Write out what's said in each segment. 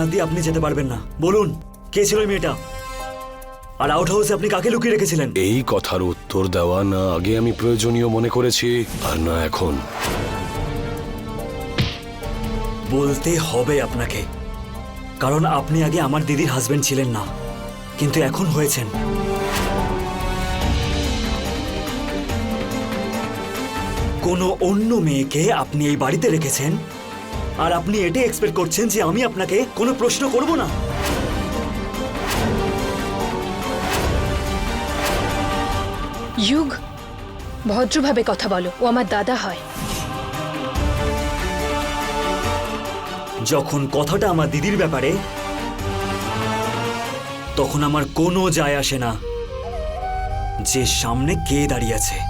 না দিয়ে আপনি যেতে পারবেন না। বলুন কে ছিল ওই মেয়েটা? আর আউট হাউসে আপনি কাকে লুকিয়ে রেখেছিলেন? এই কথার উত্তর দেওয়া না আগে আমি প্রয়োজনীয় মনে করেছি আর না এখন। বলতে হবে আপনাকে কারণ আপনি আগে আমার দিদির হাজবেন্ড ছিলেন না কিন্তু এখন হয়েছেন। কোনো অন্য মেয়েকে আপনি এই বাড়িতে রেখেছেন? আর আপনি এটাই এক্সপেক্ট করছেন যে আমি আপনাকে কোনো প্রশ্ন করব না? যুগ ভদ্রভাবে কথা বলো ও আমার দাদা হয়। যখন কথাটা আমার দিদির ব্যাপারে তখন আমার কোনো যায় আসে না যে সামনে কে দাঁড়িয়ে আছে।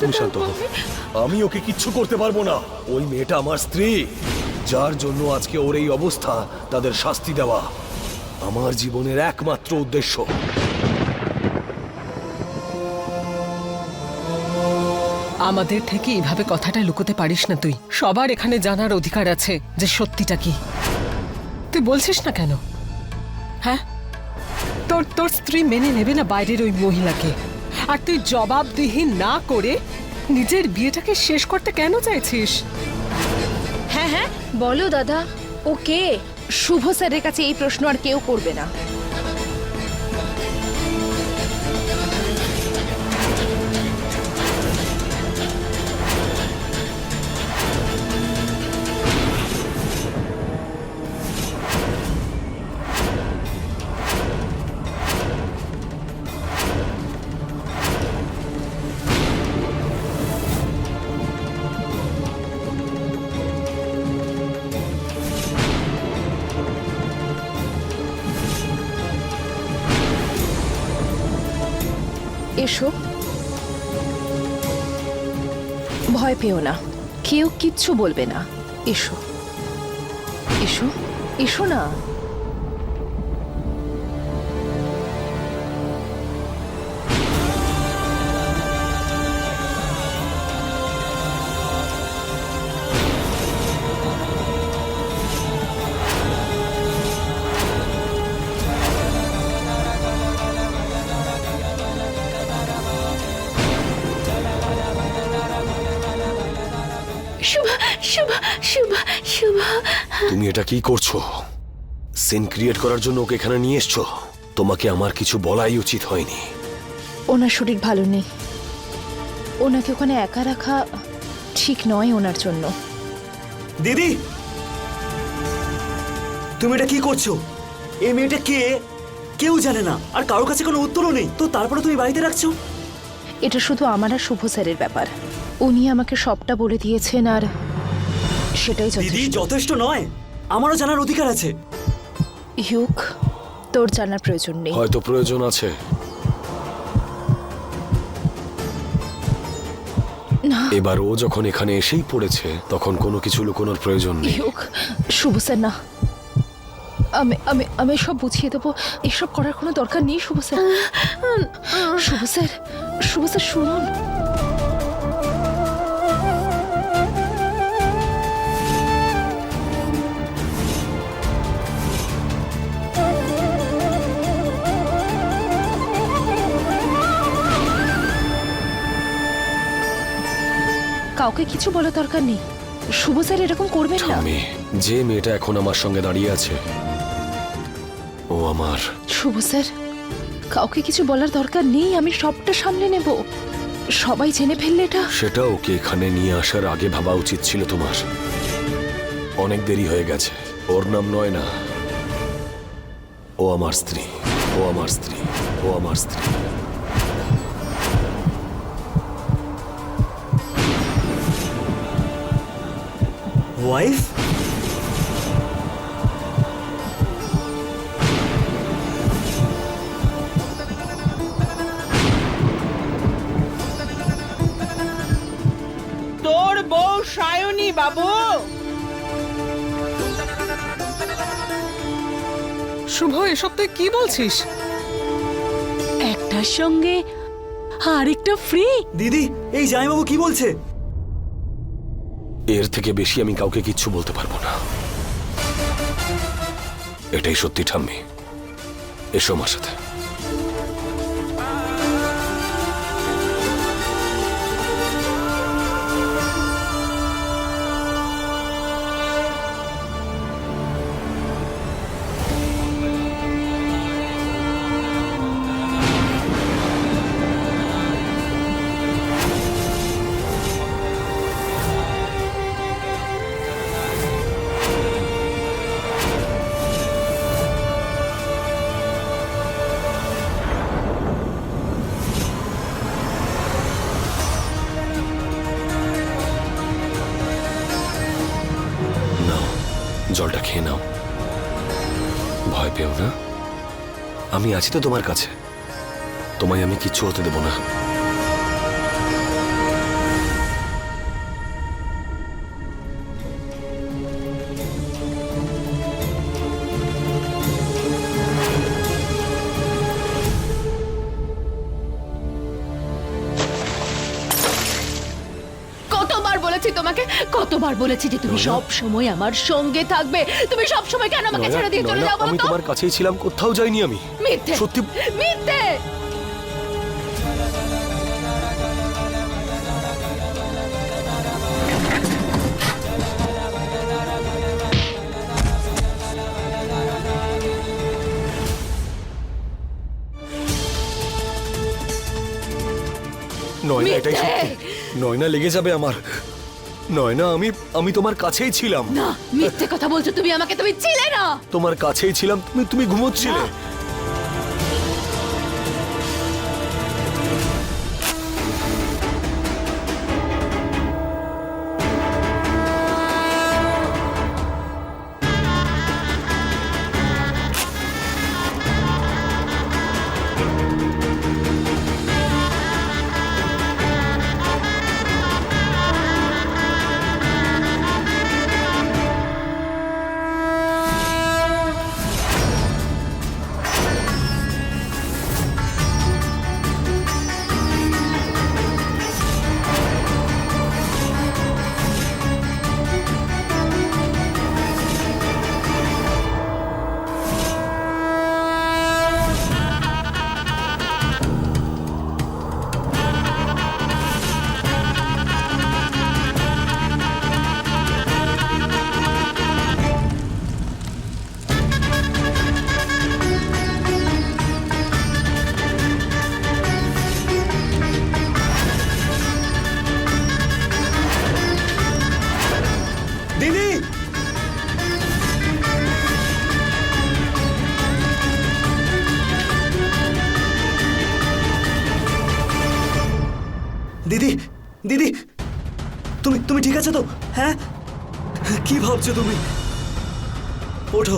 তুমি শান্ত হও। আমি ওকে কিচ্ছু করতে পারব না। ওই মেয়েটা আমার স্ত্রী। যার জন্য আজকে ওর এই অবস্থা তাদের শাস্তি দেওয়া আমার জীবনের একমাত্র উদ্দেশ্য। আমাদের থেকে এইভাবে কথাটা লুকোতে পারিস না তুই। সবার এখানে জানার অধিকার আছে যে সত্যিটা কি। তুই বলছিস না কেন? হ্যাঁ? তোর তোর স্ত্রী মেনে নেবে না বাইরের ওই মহিলাকে। আর তুই জবাবদিহি না করে নিজের বিয়েটাকে শেষ করতে কেন চাইছিস? হ্যাঁ হ্যাঁ বলো দাদা। ও কে? শুভ স্যারের কাছে এই প্রশ্ন আর কেউ করবে না। এসো। ভয় পেও না। কেউ কিচ্ছু বলবে না। এসো। এসো। এসো না। তুমি এটা কি করছ? সিন ক্রিয়েট করার জন্য ওকে এখানে নিয়ে এসছো? তোমাকে আমার কিছু বলাই উচিত হয়নি। ওনার শরীর ভালো নেই। ওনাকে ওখানে একা রাখা ঠিক নয় ওনার জন্য। দিদি! তুমি এটা কি করছ? এই মেয়েটা কে? কেউ জানে না। আর কারোর কাছে কোনো উত্তরও নেই। তো তারপরে তুমি বাড়িতে রাখছো? এটা শুধু আমার আর শুভ স্যারের ব্যাপার। উনি আমাকে সবটা বলে দিয়েছেন আর সেটাই দিদি যথেষ্ট যথেষ্ট নয়। আমারও জানার অধিকার আছে। ইউক তোর জানার প্রয়োজন নেই। হয়তো প্রয়োজন আছে। না। এবার ও যখন এখানে এসেই পড়েছে তখন কোনো কিছু লুকোনোর প্রয়োজন নেই। ইউক শুভ স্যার না। আমি আমি আমি সব বুঝিয়ে দেবো। এসব করার কোনো দরকার নেই Shubho sir. Shubho sir Shubho sir শুনুন। কাউকে কিছু বলার দরকার নেই। শুভ স্যার এরকম করবেন না। আমি যে মেয়েটা এখন আমার সঙ্গে দাঁড়িয়ে আছে ও আমার। শুভ স্যার কাউকে কিছু বলার দরকার নেই আমি সবটা সামলে নেব। সবাই জেনে ফেললে এটা সেটা ওকে এখানে নিয়ে আসার আগে ভাবা উচিত ছিল তোমার। অনেক দেরি হয়ে গেছে। ওর নাম নয় না। ও আমার স্ত্রী। ও আমার স্ত্রী। ও আমার স্ত্রী। ওয়াইফ তোর বউ সায়নী বাবু। শুভ এসব তুই কি বলছিস? একটার সঙ্গে আরেকটা ফ্রি দিদি এই জামাইবাবু কি বলছে? এর থেকে বেশি আমি কাউকে কিচ্ছু বলতে পারব না। এটাই সত্যি, ঠাম্মি। এসো আমার সাথে। নাও। ভয় পেও না। আমি আছি তো তোমার কাছে। তোমায় আমি কিচ্ছু হতে দেবো না। বলেছি যে তুমি সব সময় আমার সঙ্গে থাকবে। তুমি সব সময় কেন আমাকে ছেড়ে দিয়ে চলে যাও বলো আমি তোমার কাছেই ছিলাম কোথাও যাইনি আমি। মিথ্যে সত্যি মিথ্যে! নয়না এটাই। সত্যি। নয়না লেগে যাবে আমার। নয়না আমি আমি তোমার কাছেই ছিলাম। না মিথ্যে কথা বলছো তুমি আমাকে তুমি ছিলে না। তোমার কাছেই ছিলাম তুমি তুমি ঘুমোচ্ছিলে। কি ভাবছ তুমি? ওঠো।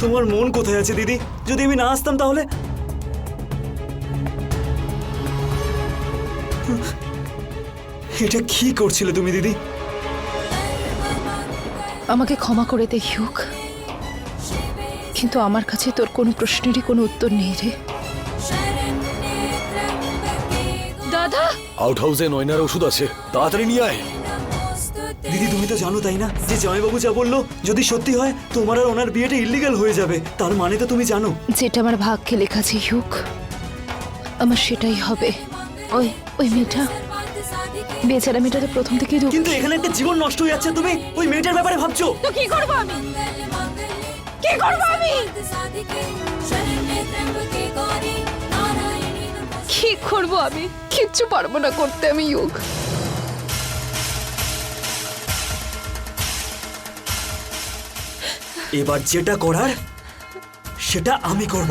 তোমার মন কোথায় আছে দিদি? যদি আমি না আসতাম তাহলে? এটা কি করছিলে তুমি দিদি? আমাকে ক্ষমা করে দে হিউক। কিন্তু আমার কাছে তোর কোনো প্রশ্নেরই কোনো উত্তর নেই রে। দাদা! আউট হাউসে নয়নার ওষুধ আছে। তাড়াতাড়ি নিয়ে আয়। দিদি তুমি তো জানো তাই না? যে জামাইবাবু যা বলল যদি সত্যি হয় তোমার আর ওনার বিয়েটা ইলিগাল হয়ে যাবে। তার মানে তো তুমি জানো। যেটা আমার ভাগ্যে লেখা আছে হিউক আমার সেটাই হবে। ওই ওই মেয়েটা। বেচারা মেয়েটা তো প্রথম থেকেই দুঃখ। কিন্তু এখানে একটা জীবন নষ্ট হয়ে যাচ্ছে তুমি ওই মেয়েটার ব্যাপারে ভাবছ। তো কি করব আমি? কি করব আমি? কি করব আমি? কিচ্ছু পারব না করতে আমি ইউক এবার যেটা করার সেটা আমি করব।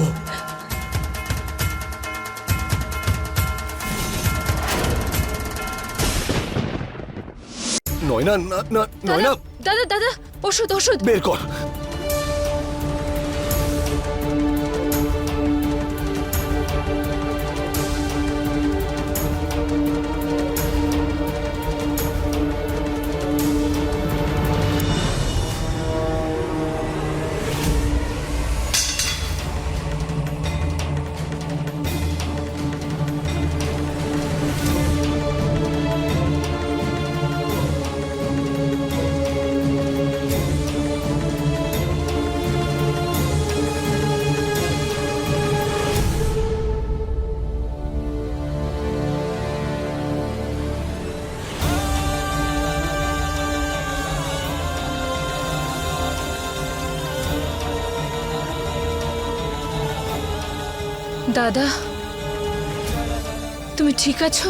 নয়না না না নয়না। দাদা দাদা ওষুধ ওষুধ। বের কর। দাদা তুমি ঠিক আছো?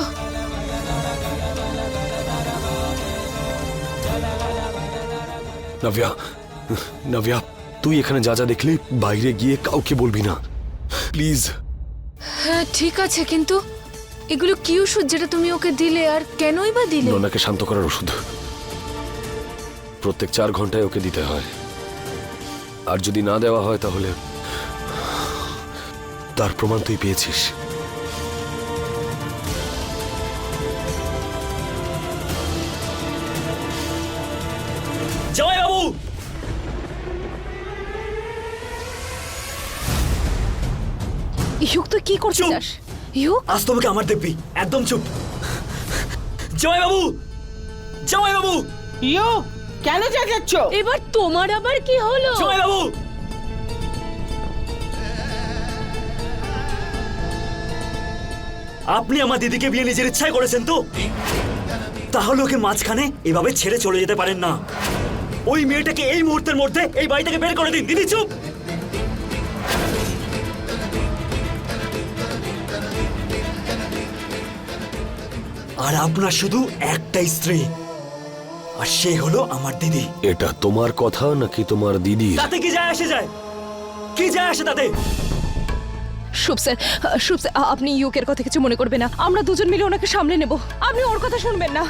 নাভিয়া নাভিয়া তুই এখানে যা যা দেখলি বাইরে গিয়ে কাউকে বলবি না। প্লিজ। হ্যাঁ ঠিক আছে কিন্তু এগুলো কি ওষুধ যেটা তুমি ওকে দিলে আর কেনই বা দিলে? ওনাকে শান্ত করার ওষুধ। প্রত্যেক চার ঘন্টায় ওকে দিতে হয়। আর যদি না দেওয়া হয় তাহলে তার প্রমাণ তুই পেয়েছিস। জয় বাবু! ইউক তুই কি! চাস ইউক আজ তোমাকে আমার দেখবি। একদম চুপ। জয় বাবু! জয় বাবু! ইয়ো কেন চেঁচাচ্ছ এবার তোমার আবার কি হলো? জয় বাবু! আপনি আমার দিদিকে বিয়ে নিজের ইচ্ছায় করেছেন তো? তাহলে ওকে মাঝখানে এভাবে ছেড়ে চলে যেতে পারেন না। ওই মেয়েটাকে এই মুহূর্তের মধ্যে এই বাড়ি থেকে বের করে দিন। দিদি চুপ! আর আপনার শুধু একটাই স্ত্রী আর সে হলো আমার দিদি। এটা তোমার কথা নাকি তোমার দিদি তাতে কি যায় আসে যায়? কি যায় আসে তাতে? শুভ স্যার শুভ স্যার, আপনি ইউকের কথা কিছু মনে করবেন না। আমরা দুজন মিলে ওনাকে সামলে নেব। আপনি ওর কথা শুনবেন না।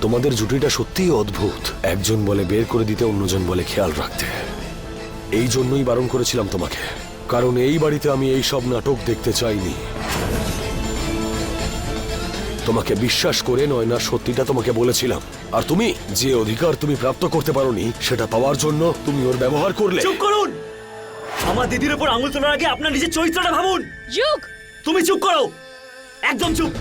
তোমাদের জুটিটা সত্যিই অদ্ভুত। একজন বলে বের করে দিতে, অন্যজন বলে খেয়াল রাখতে। এই জন্যই বারণ করেছিলাম তোমাকে। কারণ এই বাড়িতে আমি এই সব নাটক দেখতে চাইনি। তোমাকে বিশ্বাস করে নয় না সত্যিটা তোমাকে বলেছিলাম। আর তুমি যে অধিকার তুমি প্রাপ্ত করতে পারোনি সেটা পাওয়ার জন্য তুমি ওর ব্যবহার করলে। চুপ করুন! আমার দিদির উপর আঙুল তোলার আগে আপনার নিজের চরিত্রটা ভাবুন! ইউক তুমি চুপ করো! একদম চুপ!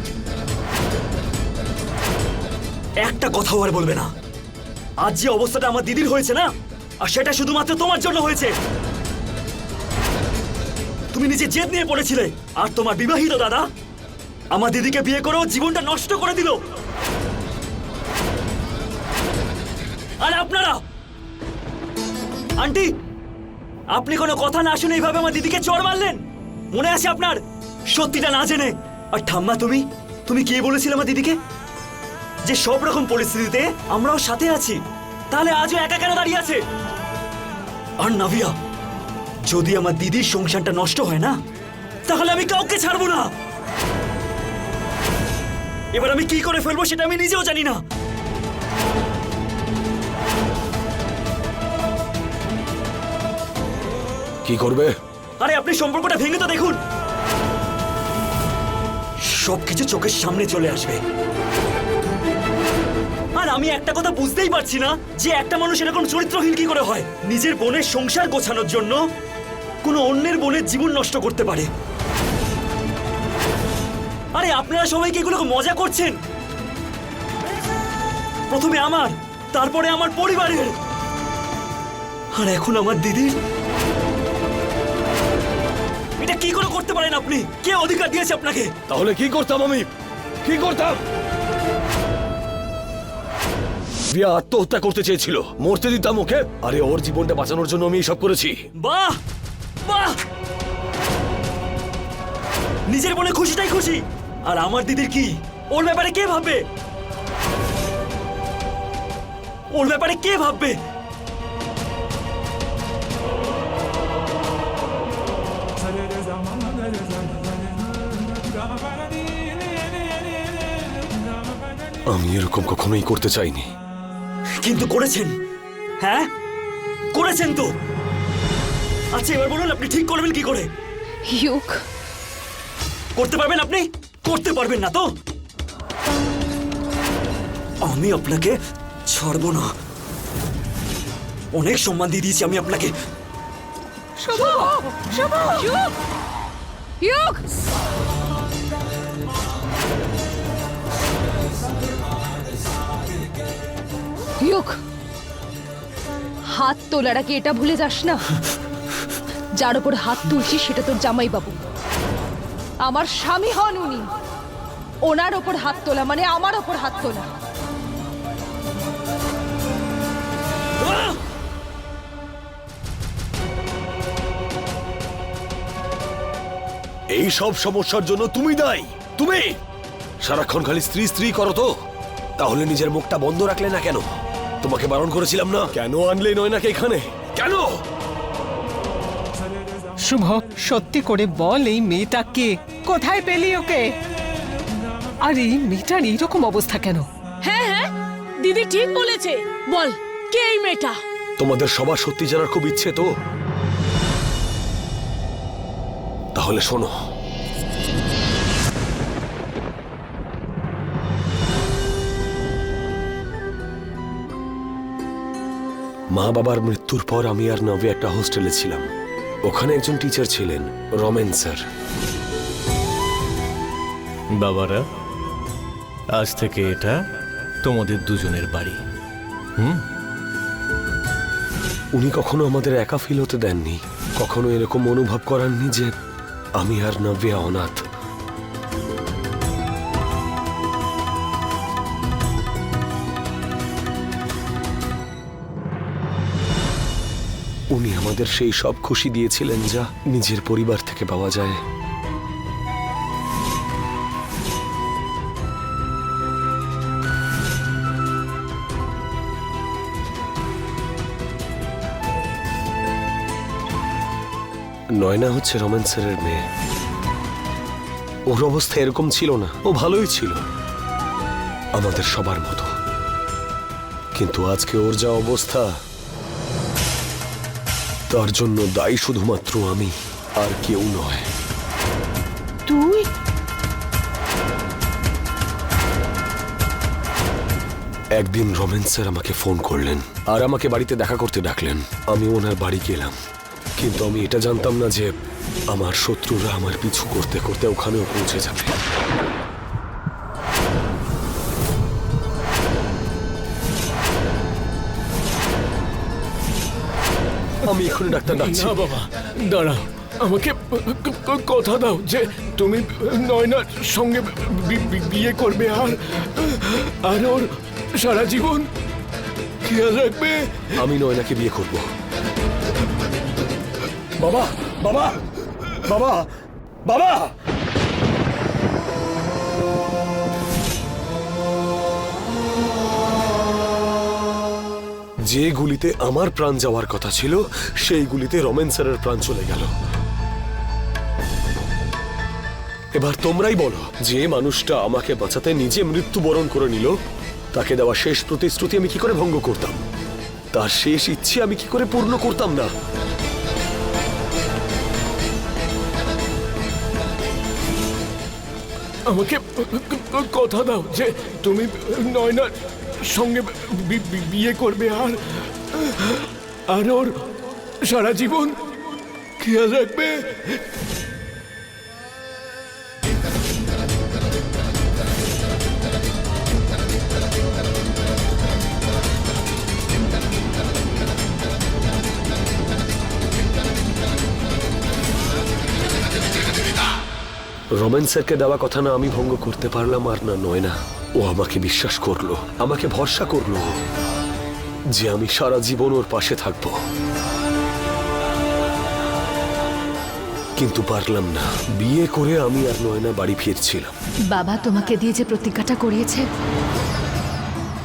একটা কথাও আর বলবে না। আজ যে অবস্থাটা আমার দিদির হয়েছে না আর সেটা শুধুমাত্র তোমার জন্য হয়েছে। তুমি নিজে জেদ নিয়ে পড়েছিলে। আর তোমার বিবাহিত দাদা আমার দিদিকে বিয়ে করেও জীবনটা নষ্ট করে দিল। আর আপনারা? আন্টি, আপনি কোনো কথা না শুনে এইভাবে আমার দিদিকে চড় মারলেন? মনে আছে আপনার? সত্যিটা না জেনে। আর ঠাম্মা, তুমি? তুমি কি বলেছিলে আমার দিদিকে? যে সব রকম পরিস্থিতিতে আমরাও সাথে আছি, তাহলে আজও একা কেন দাঁড়িয়ে আছে? আর নাভিয়া, যদি আমার দিদির সংসারটা নষ্ট হয় না, তাহলে আমি কাউকে ছাড়বো না। এবার আমি কি করে ফেলব সেটা আমি নিজেও জানি না। কি করবে? আরে আপনি সম্পর্কটা ভেঙে তো দেখুন। সবকিছু চোখের সামনে চলে আসবে। আর আমি একটা কথা বুঝতেই পারছি না যে একটা মানুষ এরকম চরিত্রহীন কি করে হয়। নিজের বোনের সংসার গোছানোর জন্য কোনো অন্যের বোনের জীবন নষ্ট করতে পারে। আরে আপনারা সবাই কি এগুলোকে মজা করছেন? প্রথমে আমার তারপরে আমার পরিবারের। আর এখন আমার দিদির। এটা কি করে করতে পারেন আপনি? কে অধিকার দিয়েছে আপনাকে? তাহলে কি করতাম আমি? কি করতাম? রিয়া আত্মহত্যা করতে চেয়েছিল। মরতে দিতাম ওকে। আরে ওর জীবনটা বাঁচানোর জন্য আমি সব করেছি। বাহ! বাহ! নিজের মনে খুশিটাই খুশি। আর আমার দিদির কি? ওর ব্যাপারে কে ভাববে? ওর ব্যাপারে কে ভাববে? আমি এরকম কখনোই করতে চাইনি। কিন্তু করেছেন। হ্যাঁ? করেছেন তো। আচ্ছা এবার বলুন আপনি ঠিক করবেন কি করে? ইউক। করতে পারবেন আপনি? করতে পারবেন না তো? আমি আপনাকে ছাড়বো না। অনেক সম্মান দিয়ে দিয়েছি আমি আপনাকে। হাত তোলার আগে এটা ভুলে যাস না। যার ওপর হাত তুলছিস সেটা তোর জামাই বাবু আমার স্বামী হন উনি। ওনার ওপর হাত তোলা মানে আমার ওপর হাত তোলা! এই সব সমস্যার জন্য তুমি দায়ী। তুমি! সারাক্ষণ খালি স্ত্রী স্ত্রী করো তো। তাহলে নিজের মুখটা বন্ধ রাখলে না কেন? তোমাকে বারণ করেছিলাম না? কেন আনলে নয়নাকে এখানে? কেন? শুভ সত্যি করে বল এই মেয়েটা কে কোথায় পেলি ওকে? আর এই মেয়েটার এইরকম অবস্থা কেন? হ্যাঁ হ্যাঁ দিদি ঠিক বলেছে। বল কে এই মেয়েটা? তোমাদের সবার সত্যি জানার খুব ইচ্ছে তো। তাহলে শোনো। মা বাবার মৃত্যুর পর আমি আর নবে একটা হোস্টেলে ছিলাম। ওখানে একজন টিচার ছিলেন রমেন স্যার। বাবারা আজ থেকে এটা তোমাদের দুজনের বাড়ি। হুম? উনি কখনো আমাদের একা ফিল হতে দেননি কখনো এরকম অনুভব করাননি যে আমি আর নব্যা অনাথ। আমাদের সেই সব খুশি দিয়েছিলেন যা নিজের পরিবার থেকে পাওয়া যায়। নয়না হচ্ছে রোম্যান্স স্যারের মেয়ে। ওর অবস্থা এরকম ছিল না। ও ভালোই ছিল। আমাদের সবার মতো। কিন্তু আজকে ওর যা অবস্থা তার জন্য দায়ী শুধুমাত্র আমি আর কেউ নয়। তুই? একদিন রমেন স্যার আমাকে ফোন করলেন আর আমাকে বাড়িতে দেখা করতে ডাকলেন। আমি ওনার বাড়ি গেলাম। কিন্তু আমি এটা জানতাম না যে আমার শত্রুরা আমার পিছু করতে করতে ওখানেও পৌঁছে যাবে। আমি এখন ডাক্তার ডাকছি। না বাবা দাঁড়া আমাকে কথা দাও যে তুমি নয়নার সঙ্গে বিয়ে করবে আর আর ওর সারা জীবন খেয়াল রাখবে। আমি নয়নাকে বিয়ে করব। বাবা বাবা বাবা বাবা যে গুলিতে আমার প্রাণ যাওয়ার কথা ছিল, সেই গুলিতে রমেন স্যারের প্রাণ চলে গেল। এবার তোমরাই বলো, যে মানুষটা আমাকে বাঁচাতে নিজে মৃত্যুবরণ করে নিল, তাকে দেওয়া শেষ প্রতিশ্রুতি আমি কি করে ভঙ্গ করতাম? তার শেষ ইচ্ছে আমি কি করে পূর্ণ করতাম না? আমাকে কথা দাও যে তুমি নয়নার সঙ্গে বিয়ে করবে আর আর ওর সারা জীবন খেয়াল রাখবে। রমেন স্যারকে দেওয়া কথা না আমি ভঙ্গ করতে পারলাম আর না নয় না। ও আমাকে বিশ্বাস করল আমাকে ভরসা করল যে আমি সারা জীবন ওর পাশে থাকব। কিন্তু পারলাম না। বিয়ে করে আমি আর নয়না বাড়ি ফিরছিলাম। বাবা তোমাকে দিয়ে যে প্রতিজ্ঞাটা করিয়েছে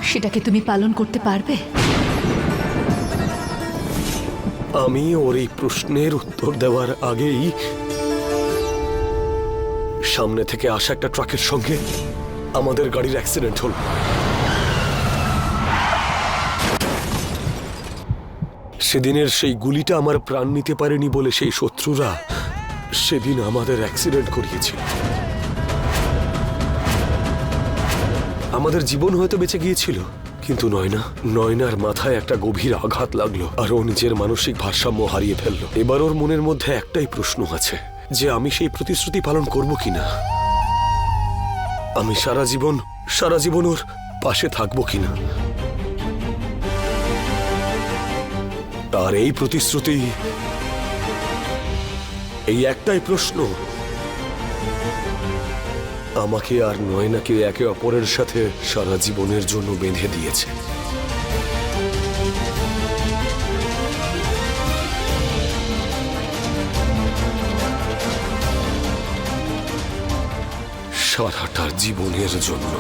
সেটাকে তুমি পালন করতে পারবে? আমি ওর এই প্রশ্নের উত্তর দেওয়ার আগেই সামনে থেকে আসা একটা ট্রাকের সঙ্গে আমাদের গাড়ির অ্যাক্সিডেন্ট হল। সেদিনের সেই গুলিটা আমার প্রাণ নিতে পারেনি বলে সেই শত্রুরা সেদিন আমাদের অ্যাক্সিডেন্ট করিয়েছিল। আমাদের জীবন হয়তো বেঁচে গিয়েছিল, কিন্তু নয়না, নয়নার মাথায় একটা গভীর আঘাত লাগল আর ও নিজের মানসিক ভারসাম্য হারিয়ে ফেলল। এবার ওর মনের মধ্যে একটাই প্রশ্ন আছে যে আমি সেই প্রতিশ্রুতি পালন করব কিনা। আমি সারা জীবন সারা জীবন ওর পাশে থাকব কিনা। তার এই প্রতিশ্রুতি, এই একটাই প্রশ্ন। আমাকে আর নয়নাকে একে অপরের সাথে সারা জীবনের জন্য বেঁধে দিয়েছে। সারাটা জীবনের জন্য।